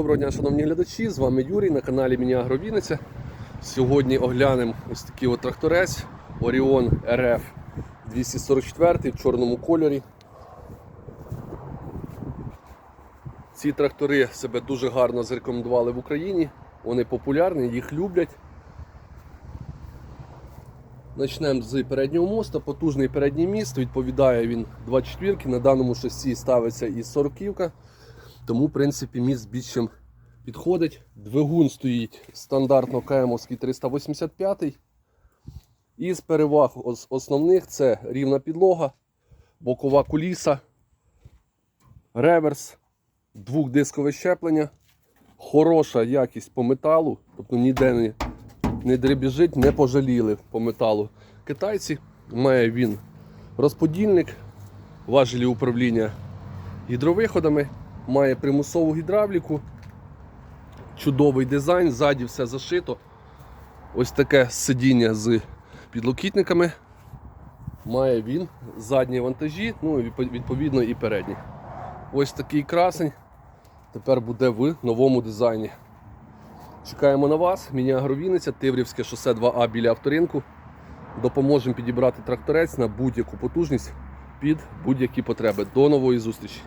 Доброго дня, шановні глядачі! З вами Юрій на каналі Міні Агровіниця. Сьогодні оглянемо ось такий от тракторець Orion RF 244 в чорному кольорі. Ці трактори себе дуже гарно зарекомендували в Україні. Вони популярні, їх люблять. Почнемо з переднього моста. Потужний передній міст. Відповідає він 24 На даному шасі ставиться і 40 тому, в принципі, міст більш чим підходить. Двигун стоїть стандартно КМовський 385. Із переваг основних це рівна підлога, бокова куліса, реверс, двохдискове щеплення, хороша якість по металу, тобто ніде не, не дребіжить, не пожаліли по металу. Китайці має він розподільник, важелі управління гідровиходами, має примусову гідравліку, чудовий дизайн, ззаді все зашито. Ось таке сидіння з підлокітниками. Має він задні вантажі, ну і відповідно і передні. Ось такий красень тепер буде в новому дизайні. Чекаємо на вас. Міні Агровіниця, Тиврівське шосе 2А біля авторинку. Допоможемо підібрати тракторець на будь-яку потужність під будь-які потреби. До нової зустрічі!